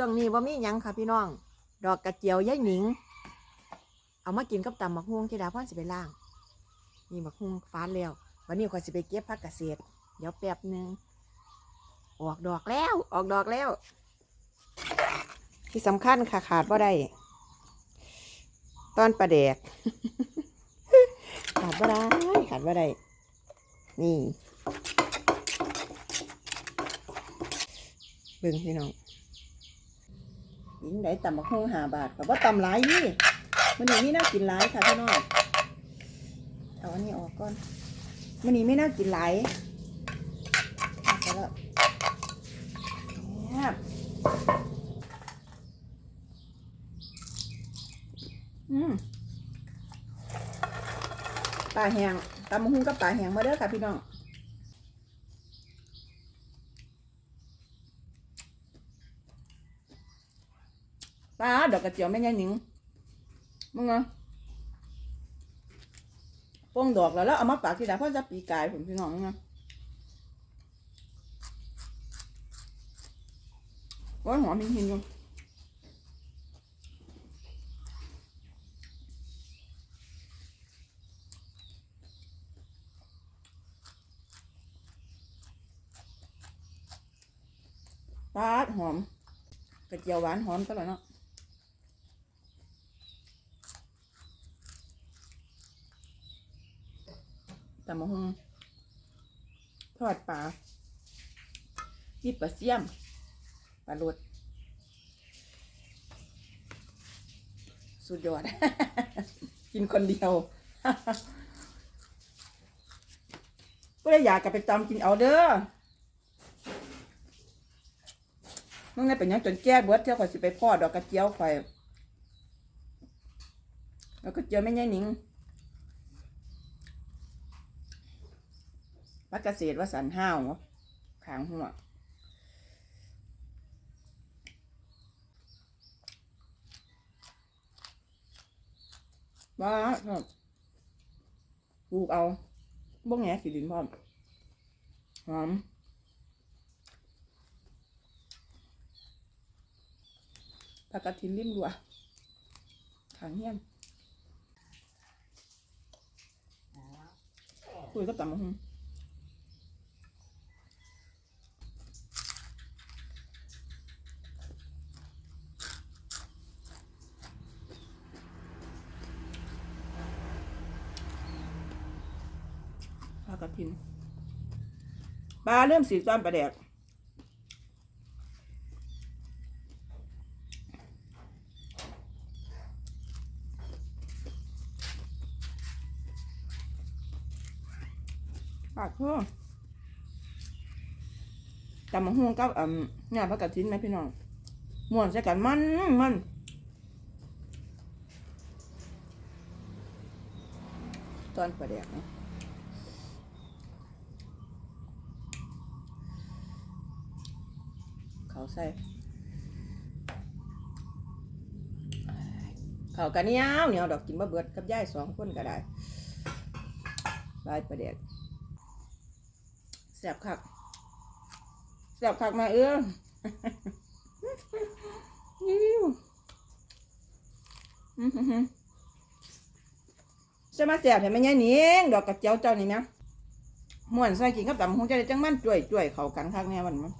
ช่วงนี้ว่ามีหยังค่ะพี่น้อง ดอกกระเจียวยายหนิง เอามากินกับตำบักฮวงที่ดาพ่อนสิไปล่าง นี่บักฮวงฟ้านแล้ววันนี้ข่อยสิไปเก็บผักเกษตรเดี๋ยวแป๊บหนึ่งออกดอกแล้ว ออกดอกแล้ว ที่สำคัญค่ะขาดว่าได้ตอนประแดก ขาดว่าได้ขาดว่าได้นี่เบิ่งพี่น้อง ยิงได้ตำบักฮวงหาบาทกับว่าตำหลายนี่มันนี้ไม่น่ากินหลายค่ะพี่น้องเอาอันนี้ออกก่อนมันนี้ไม่น่ากินหลายเอาไปแล้วแซ่บอืมปลาแห้งตำบักฮุงกับปลาแห้งมาเด้อค่ะพี่น้อง ปลาดอกกระเจียวแม่ยายหนิงมึงไงโป้งดอกแล้วแล้วเอามาปากที่ดาพ่อจะปีกายผมพี่น้องมึงไงว่าหอมหินหินอยู่ปาดหอมกระเจียวหวานหอมตลอดเนาะ ตำมะฮุงทอดปลาที่ปลาเสี่ยมปลาลดสุดยอด กินคนเดียวก็เลยอยากกลับไปตำกินเอาเด้อมึงไงเป็นยังจนแก้เบิดเที่ยวข่อยสิไปพ่อดอกกระเจียวข่อยดอกกระเจียวไม่ใช่หนิง วัดเกษตรวสันห้าวเนาะขางหัวว่าครับปลูกเอาบ่งแงขีดินพร้อมหอมผักกระถินริมรัวขางเฮียนคุยกับตำมะฮุง ปลากระทินปลาเริ่มสีตอนปลาแดกปลาเพิ่มจำมาห่วงกับอ่ำเนี่ยปลากระทินไหมพี่น้องม่วนใส่กันมันมันตอนปลาแดกเนะ เขาใส่เขากันเนียวเหนียวดอกกินบะเบิดกับย่ายสองคนก็ได้ลายประเด็กแสบคักแสบคักมาเอื้อยิ้วอื้อหือหือจะมาแสบแต่ไหม่ใช่หนิงดอกกระเจียวเจ้านี่นะม่วนใส่กินกับตำหงจะได้จังมันจ่วยจ่วยเขากันคักแน่วันมัน